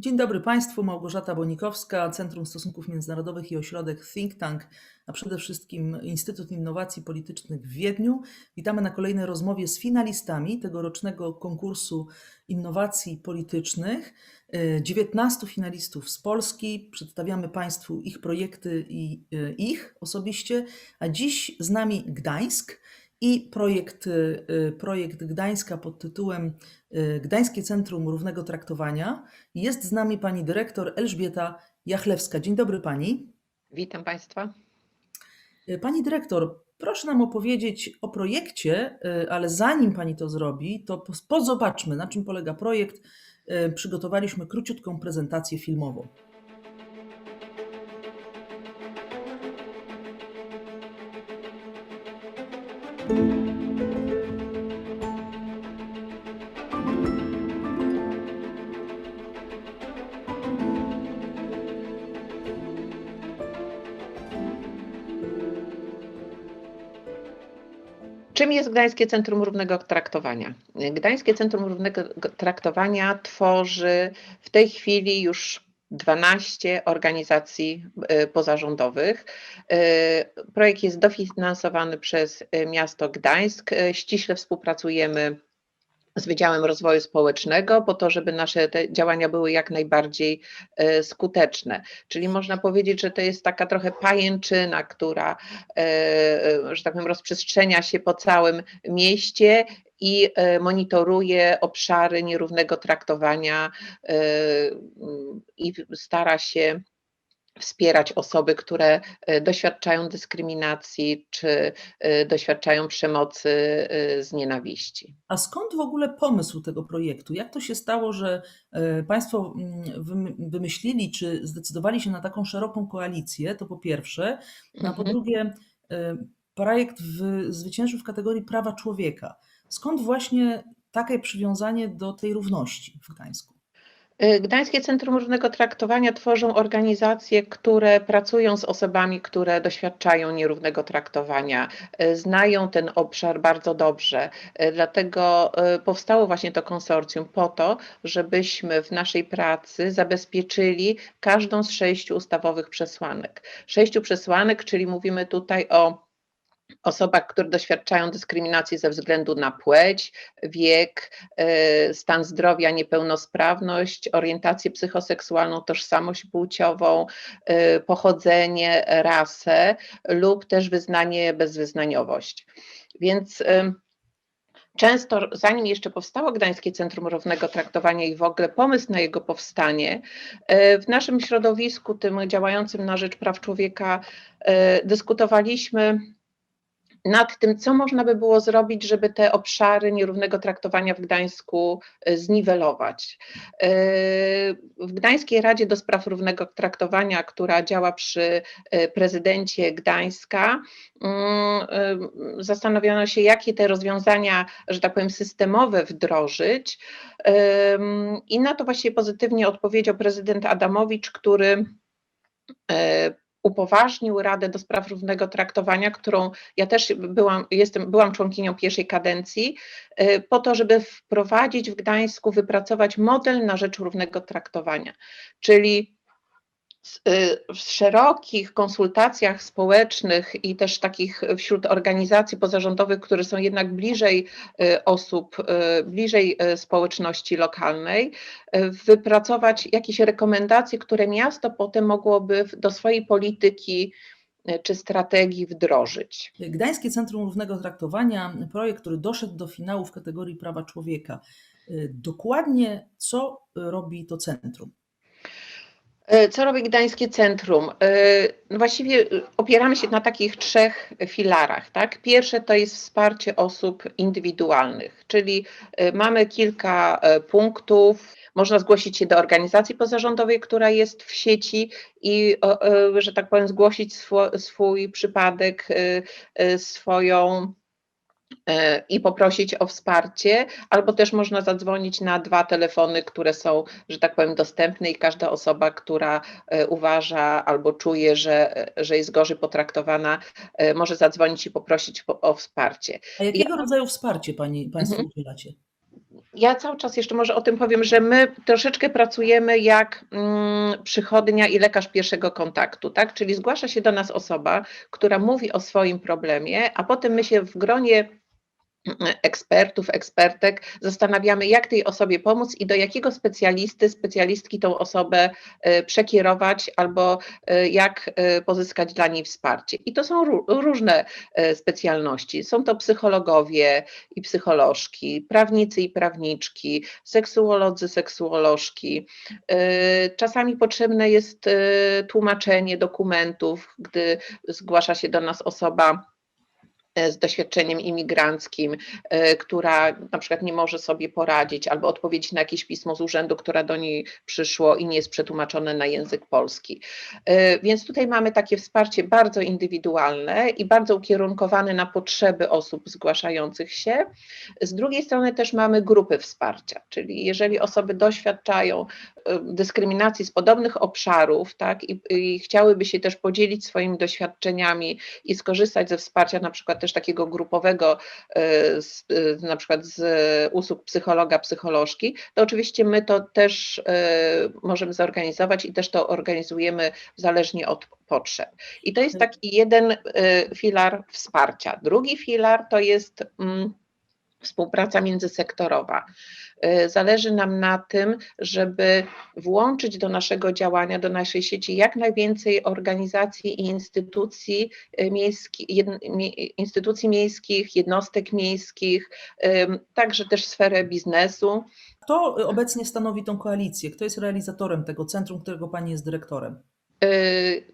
Dzień dobry Państwu, Małgorzata Bonikowska, Centrum Stosunków Międzynarodowych i Ośrodek Think Tank, a przede wszystkim Instytut Innowacji Politycznych w Wiedniu. Witamy na kolejnej rozmowie z finalistami tegorocznego konkursu innowacji politycznych. 19 finalistów z Polski. Przedstawiamy Państwu ich projekty i e, ich osobiście, a dziś z nami Gdańsk i projekt, y, projekt Gdańska pod tytułem y, Gdańskie Centrum Równego Traktowania. Jest z nami pani dyrektor Elżbieta Jachlewska. Dzień dobry pani. Witam Państwa. Y, pani dyrektor, proszę nam opowiedzieć o projekcie, ale zanim pani to zrobi, to pozobaczmy, na czym polega projekt. Przygotowaliśmy króciutką prezentację filmową. Czym jest Gdańskie Centrum Równego Traktowania? Gdańskie Centrum Równego Traktowania tworzy w tej chwili już 12 organizacji y, pozarządowych. Y, projekt jest dofinansowany przez y, miasto Gdańsk. Ściśle współpracujemy z Wydziałem Rozwoju Społecznego, po to, żeby nasze te działania były jak najbardziej e, skuteczne. Czyli można powiedzieć, że to jest taka trochę pajęczyna, która, e, e, że tak powiem, rozprzestrzenia się po całym mieście i monitoruje obszary nierównego traktowania i stara się wspierać osoby, które e, doświadczają dyskryminacji czy e, doświadczają przemocy e, z nienawiści. A skąd w ogóle pomysł tego projektu? Jak to się stało, że Państwo mm, wymyślili czy zdecydowali się na taką szeroką koalicję? To po pierwsze. A po mhm. drugie, projekt zwyciężył w kategorii prawa człowieka. Skąd właśnie takie przywiązanie do tej równości w Gdańsku? Y, Gdańskie Centrum Równego Traktowania tworzą organizacje, które pracują z osobami, które doświadczają nierównego traktowania, y, znają ten obszar bardzo dobrze. Y, dlatego powstało właśnie to konsorcjum po to, żebyśmy w naszej pracy zabezpieczyli każdą z sześciu ustawowych przesłanek. Sześciu przesłanek, czyli mówimy tutaj o osobach, które doświadczają dyskryminacji ze względu na płeć, wiek, e, stan zdrowia, niepełnosprawność, orientację psychoseksualną, tożsamość płciową, e, pochodzenie, rasę lub też wyznanie, bezwyznaniowość. Więc e, Często, zanim jeszcze powstało Gdańskie Centrum Równego Traktowania i w ogóle pomysł na jego powstanie, w naszym środowisku, tym działającym na rzecz praw człowieka, dyskutowaliśmy nad tym, co można by było zrobić, żeby te obszary nierównego traktowania w Gdańsku e, zniwelować. E, w Gdańskiej Radzie do Spraw Równego Traktowania, która działa przy e, prezydencie Gdańska, mm, zastanowiono się, jakie te rozwiązania, że tak powiem, systemowe wdrożyć. I na to właśnie pozytywnie odpowiedział prezydent Adamowicz, który upoważnił Radę do Spraw Równego Traktowania, którą ja też byłam, jestem, byłam członkinią pierwszej kadencji, y, po to, żeby wprowadzić w Gdańsku, wypracować model na rzecz równego traktowania. Czyli w szerokich konsultacjach społecznych i też takich wśród organizacji pozarządowych, które są jednak bliżej y, osób, y, bliżej społeczności lokalnej, wypracować jakieś rekomendacje, które miasto potem mogłoby do swojej polityki czy strategii wdrożyć. Gdańskie Centrum Równego Traktowania, projekt, który doszedł do finału w kategorii prawa człowieka. Dokładnie co robi to centrum? E, co robi Gdańskie Centrum? E, no właściwie opieramy się na takich trzech filarach. Tak? Pierwsze to jest wsparcie osób indywidualnych, czyli e, mamy kilka punktów. Można zgłosić się do organizacji pozarządowej, która jest w sieci i, że tak powiem, zgłosić swój, swój przypadek, swoją E, i poprosić o wsparcie, albo też można zadzwonić na dwa telefony, które są, że tak powiem, dostępne i każda osoba, która e, uważa albo czuje, że, że jest gorzej potraktowana, e, może zadzwonić i poprosić o wsparcie. A jakiego ja... rodzaju wsparcie pani, Państwo mhm. udzielacie? Ja cały czas jeszcze może o tym powiem, że my troszeczkę pracujemy jak mm, przychodnia i lekarz pierwszego kontaktu, tak? Czyli zgłasza się do nas osoba, która mówi o swoim problemie, a potem my się w gronie ekspertów, ekspertek, zastanawiamy, jak tej osobie pomóc i do jakiego specjalisty, specjalistki tą osobę e, przekierować albo e, jak e, pozyskać dla niej wsparcie. I to są ró- różne specjalności. Są to psychologowie i psycholożki, prawnicy i prawniczki, seksuolodzy, seksuolożki. Czasami potrzebne jest tłumaczenie dokumentów, gdy zgłasza się do nas osoba z doświadczeniem imigranckim, e, która na przykład nie może sobie poradzić albo odpowiedzieć na jakieś pismo z urzędu, które do niej przyszło i nie jest przetłumaczone na język polski. E, Więc tutaj mamy takie wsparcie bardzo indywidualne i bardzo ukierunkowane na potrzeby osób zgłaszających się. Z drugiej strony też mamy grupy wsparcia, czyli jeżeli osoby doświadczają e, dyskryminacji z podobnych obszarów, tak, i, i chciałyby się też podzielić swoimi doświadczeniami i skorzystać ze wsparcia na przykład też takiego grupowego, e, z, e, na przykład z usług psychologa, psycholożki, to oczywiście my to też e, możemy zorganizować i też to organizujemy zależnie od potrzeb. I to jest taki jeden filar wsparcia. Drugi filar to jest mm, współpraca międzysektorowa. E, Zależy nam na tym, żeby włączyć do naszego działania, do naszej sieci jak najwięcej organizacji i instytucji, e, miejski, instytucji miejskich, jednostek miejskich, także też sferę biznesu. Kto obecnie stanowi tą koalicję? Kto jest realizatorem tego centrum, którego pani jest dyrektorem? Y,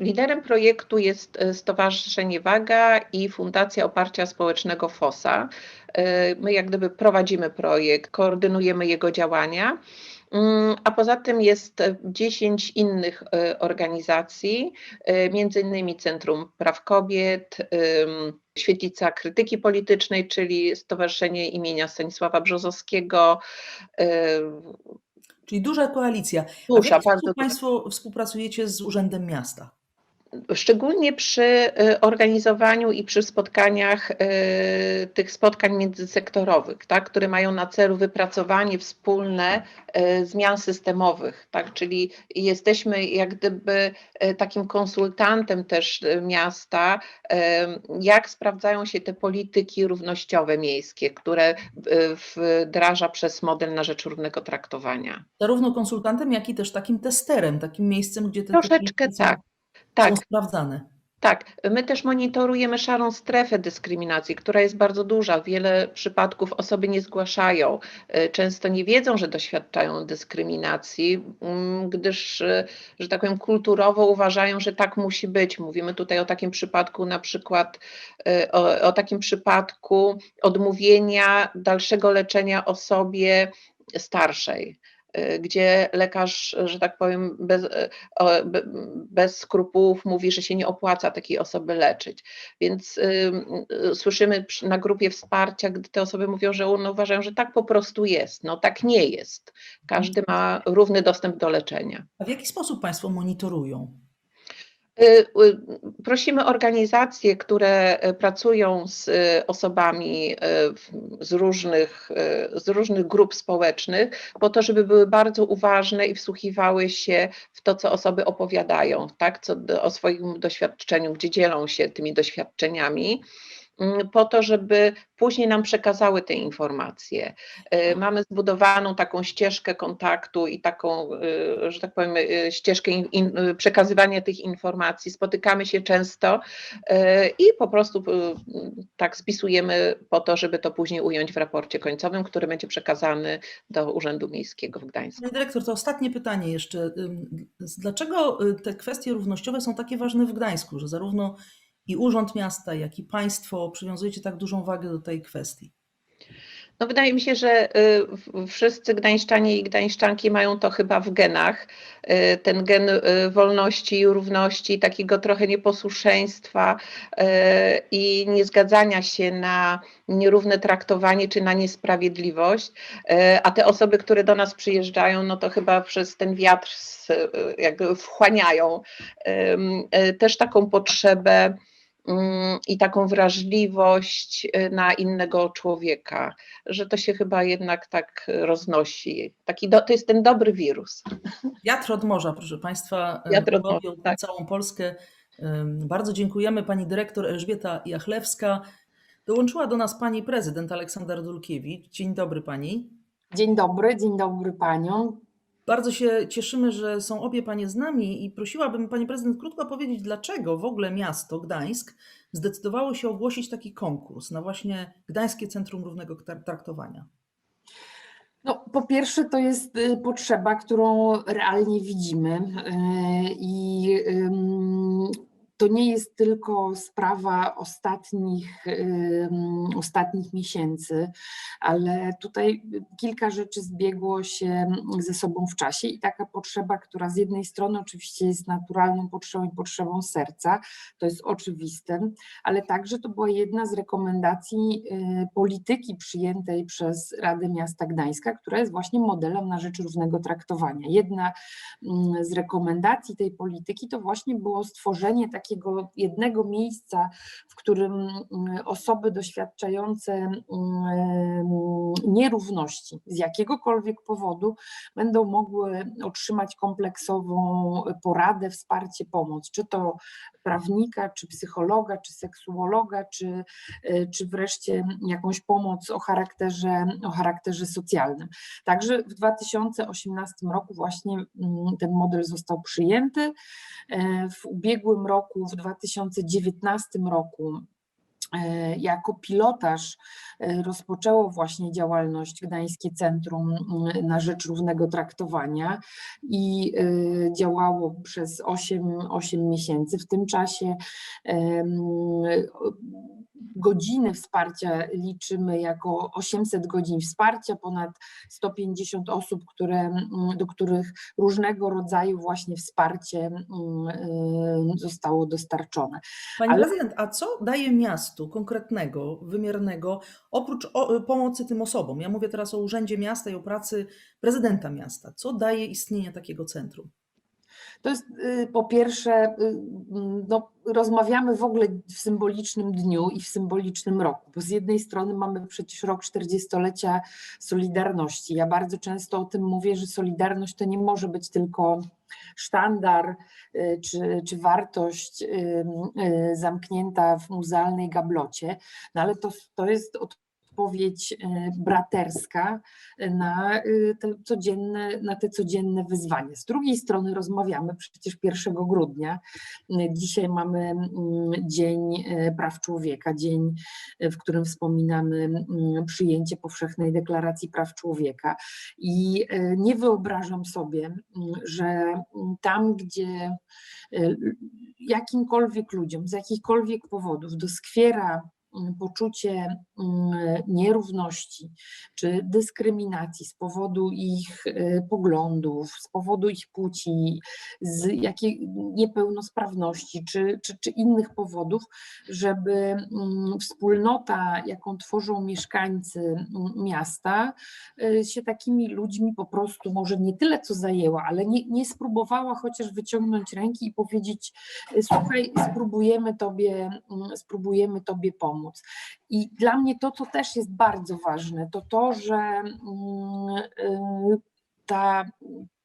Liderem projektu jest y, Stowarzyszenie Waga i Fundacja Oparcia Społecznego FOSA. Y, My jak gdyby prowadzimy projekt, koordynujemy jego działania. Mm, A poza tym jest e, 10 innych organizacji, między innymi Centrum Praw Kobiet, Świetlica Krytyki Politycznej, czyli Stowarzyszenie imienia Stanisława Brzozowskiego, Czyli duża koalicja. A w Duża, jaki bardzo sposób duża. Państwo współpracujecie z Urzędem Miasta? Szczególnie przy y, organizowaniu i przy spotkaniach, y, tych spotkań międzysektorowych, tak, które mają na celu wypracowanie wspólne y, zmian systemowych, tak, czyli jesteśmy jak gdyby takim konsultantem też miasta, jak sprawdzają się te polityki równościowe miejskie, które wdraża przez model na rzecz równego traktowania. Zarówno konsultantem, jak i też takim testerem, takim miejscem, gdzie te Troszeczkę tak, tak. są sprawdzane. Tak, my też monitorujemy szarą strefę dyskryminacji, która jest bardzo duża. Wiele przypadków osoby nie zgłaszają, y, często nie wiedzą, że doświadczają dyskryminacji, mm, gdyż, y, że tak powiem, kulturowo uważają, że tak musi być. Mówimy tutaj o takim przypadku, na przykład y, o, o takim przypadku odmówienia dalszego leczenia osobie starszej gdzie lekarz, że tak powiem, bez, y, bez skrupułów mówi, że się nie opłaca takiej osoby leczyć. Więc y, słyszymy na grupie wsparcia, gdy te osoby mówią, że one uważają, że tak po prostu jest. No tak nie jest. Każdy ma równy dostęp do leczenia. A w jaki sposób Państwo monitorują? Y, y, Prosimy organizacje, które y, pracują z osobami z różnych, z różnych grup społecznych, po to, żeby były bardzo uważne i wsłuchiwały się w to, co osoby opowiadają, tak, co o swoim doświadczeniu, gdzie dzielą się tymi doświadczeniami. Po to, żeby później nam przekazały te informacje. Y, Mamy zbudowaną taką ścieżkę kontaktu i taką, y, że tak powiem, y, ścieżkę in, in, przekazywania tych informacji. Spotykamy się często i po prostu tak spisujemy po to, żeby to później ująć w raporcie końcowym, który będzie przekazany do Urzędu Miejskiego w Gdańsku. Panie dyrektor, to ostatnie pytanie jeszcze. Dlaczego y, te kwestie równościowe są takie ważne w Gdańsku, że zarówno i Urząd Miasta, jak i Państwo przywiązujecie tak dużą wagę do tej kwestii? No wydaje mi się, że y, wszyscy gdańszczanie i gdańszczanki mają to chyba w genach. Y, Ten gen y, wolności i równości, takiego trochę nieposłuszeństwa i niezgadzania się na nierówne traktowanie czy na niesprawiedliwość. A te osoby, które do nas przyjeżdżają, no to chyba przez ten wiatr jakby wchłaniają też taką potrzebę i taką wrażliwość y, na innego człowieka, że to się chyba jednak tak roznosi. Taki do, to jest ten dobry wirus. Wiatr od morza, proszę Państwa, e, Wiatr od morza, tak. całą Polskę. Bardzo dziękujemy. Pani dyrektor Elżbieta Jachlewska. Dołączyła do nas pani prezydent Aleksander Dulkiewicz. Dzień dobry pani. Dzień dobry, dzień dobry paniom. Bardzo się cieszymy, że są obie panie z nami i prosiłabym pani prezydent krótko powiedzieć, dlaczego w ogóle miasto Gdańsk zdecydowało się ogłosić taki konkurs na właśnie Gdańskie Centrum Równego Tra- Traktowania. No, po pierwsze, to jest y, potrzeba, którą realnie widzimy y, i to nie jest tylko sprawa ostatnich, ostatnich miesięcy, ale tutaj kilka rzeczy zbiegło się ze sobą w czasie i taka potrzeba, która z jednej strony oczywiście jest naturalną potrzebą i potrzebą serca, to jest oczywiste, ale także to była jedna z rekomendacji y, polityki przyjętej przez Radę Miasta Gdańska, która jest właśnie modelem na rzecz równego traktowania. Jedna z rekomendacji tej polityki to właśnie było stworzenie takiego jednego miejsca, w którym mm, osoby doświadczające mm, nierówności z jakiegokolwiek powodu będą mogły otrzymać kompleksową poradę, wsparcie, pomoc, czy to prawnika, czy psychologa, czy seksuologa, czy, y, czy wreszcie jakąś pomoc o charakterze, o charakterze socjalnym. Także w 2018 roku właśnie mm, ten model został przyjęty. E, W ubiegłym roku, w 2019 roku, e, jako pilotaż e, rozpoczęło właśnie działalność Gdańskie Centrum mm, na Rzecz Równego Traktowania i e, działało przez 8, 8 miesięcy. W tym czasie godziny wsparcia liczymy jako 800 godzin wsparcia, ponad 150 osób, które, mm, do których różnego rodzaju właśnie wsparcie mm, y, zostało dostarczone. Pani Ale- prezydent, a co daje miastu konkretnego, wymiernego, oprócz pomocy tym osobom? Ja mówię teraz o Urzędzie Miasta i o pracy prezydenta miasta. Co daje istnienie takiego centrum? To jest y, po pierwsze, y, mm, no, rozmawiamy w ogóle w symbolicznym dniu i w symbolicznym roku, bo z jednej strony mamy przecież rok 40-lecia Solidarności. Ja bardzo często o tym mówię, że Solidarność to nie może być tylko sztandar y, czy, czy wartość zamknięta w muzealnej gablocie, no ale to, to jest odpowiedź y, braterska na y, te codzienne, na te codzienne wyzwania. Z drugiej strony rozmawiamy przecież 1 grudnia. Y, Dzisiaj mamy mm, Dzień Praw Człowieka, dzień, w którym wspominamy mm, przyjęcie Powszechnej Deklaracji Praw Człowieka. I nie wyobrażam sobie, mm, że tam, gdzie jakimkolwiek ludziom z jakichkolwiek powodów doskwiera poczucie nierówności czy dyskryminacji z powodu ich y, poglądów, z powodu ich płci, z jakiej niepełnosprawności czy, czy, czy innych powodów, żeby mm, wspólnota, jaką tworzą mieszkańcy mm, miasta, y, się takimi ludźmi po prostu może nie tyle co zajęła, ale nie, nie spróbowała chociaż wyciągnąć ręki i powiedzieć: y, Słuchaj, spróbujemy tobie, mm, spróbujemy tobie pomóc. I dla mnie to, co też jest bardzo ważne, to to, że mm, y, ta,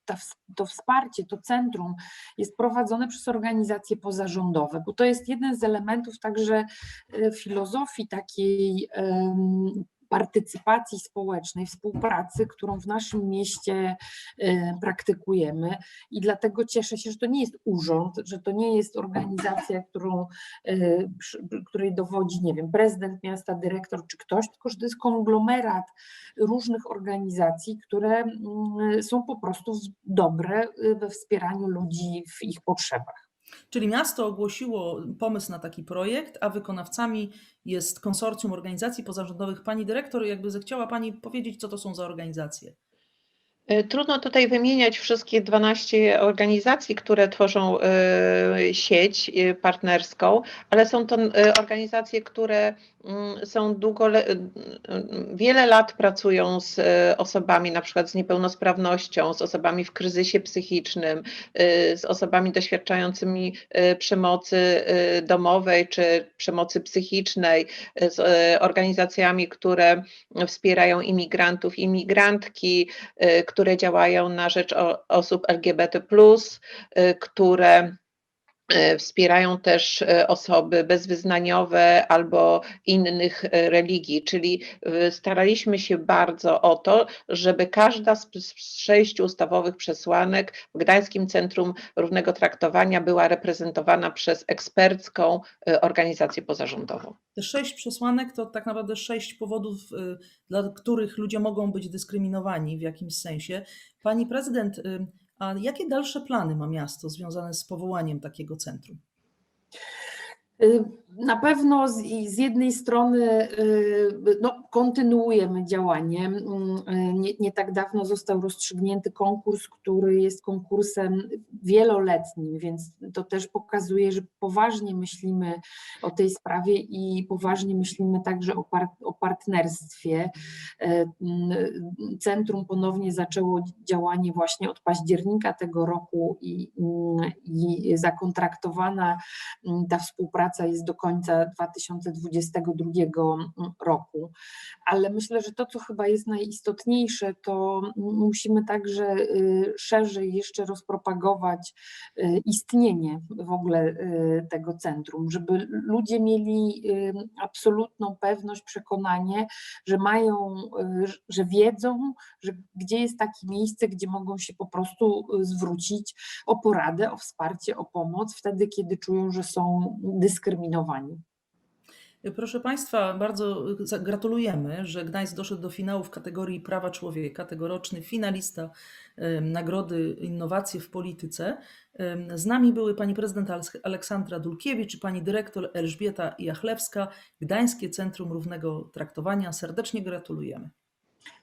ta, to wsparcie, to centrum jest prowadzone przez organizacje pozarządowe, bo to jest jeden z elementów także y, filozofii takiej partycypacji społecznej, współpracy, którą w naszym mieście e, praktykujemy i dlatego cieszę się, że to nie jest urząd, że to nie jest organizacja, którą, e, której dowodzi, nie wiem, prezydent miasta, dyrektor czy ktoś, tylko że to jest konglomerat różnych organizacji, które mm, są po prostu dobre y, we wspieraniu ludzi w ich potrzebach. Czyli miasto ogłosiło pomysł na taki projekt, a wykonawcami jest konsorcjum organizacji pozarządowych. Pani dyrektor, jakby zechciała Pani powiedzieć, co to są za organizacje? Y, Trudno tutaj wymieniać wszystkie 12 organizacji, które tworzą y, sieć y, partnerską, ale są to organizacje, które mm, są długo, wiele lat pracują z osobami na przykład z niepełnosprawnością, z osobami w kryzysie psychicznym, z osobami doświadczającymi przemocy domowej czy przemocy psychicznej, z organizacjami, które wspierają imigrantów, imigrantki, y, które działają na rzecz osób LGBT, y, które wspierają też y, osoby bezwyznaniowe albo innych y, religii, czyli staraliśmy się bardzo o to, żeby każda z, sześciu ustawowych przesłanek w Gdańskim Centrum Równego Traktowania była reprezentowana przez ekspercką organizację pozarządową. Te sześć przesłanek to tak naprawdę sześć powodów, dla których ludzie mogą być dyskryminowani w jakimś sensie. Pani prezydent, a jakie dalsze plany ma miasto związane z powołaniem takiego centrum? Na pewno z, z jednej strony y, no, kontynuujemy działanie. Mm, y, Nie, nie tak dawno został rozstrzygnięty konkurs, który jest konkursem wieloletnim, więc to też pokazuje, że poważnie myślimy o tej sprawie i poważnie myślimy także o, par, o partnerstwie. Y, mm, Centrum ponownie zaczęło działanie właśnie od października tego roku i, mm, i zakontraktowana ta współpraca jest do końca 2022 roku. Ale myślę, że to, co chyba jest najistotniejsze, to musimy także y, szerzej jeszcze rozpropagować y, istnienie w ogóle y, tego centrum, żeby ludzie mieli absolutną pewność, przekonanie, że mają, że wiedzą, że gdzie jest takie miejsce, gdzie mogą się po prostu zwrócić o poradę, o wsparcie, o pomoc, wtedy, kiedy czują, że są dyskryminowani. Proszę Państwa, bardzo gratulujemy, że Gdańsk doszedł do finału w kategorii Prawa Człowieka. Tegoroczny finalista Nagrody Innowacje w Polityce. Z nami były pani prezydent Aleksandra Dulkiewicz i pani dyrektor Elżbieta Jachlewska, Gdańskie Centrum Równego Traktowania. Serdecznie gratulujemy.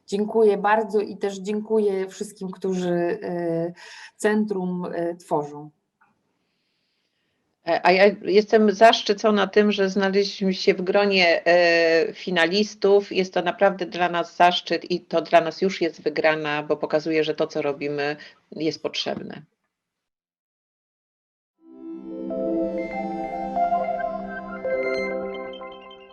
Dziękuję bardzo i też dziękuję wszystkim, którzy y, centrum y, tworzą. E, A ja jestem zaszczycona tym, że znaleźliśmy się w gronie e, finalistów. Jest to naprawdę dla nas zaszczyt i to dla nas już jest wygrana, bo pokazuje, że to, co robimy, jest potrzebne.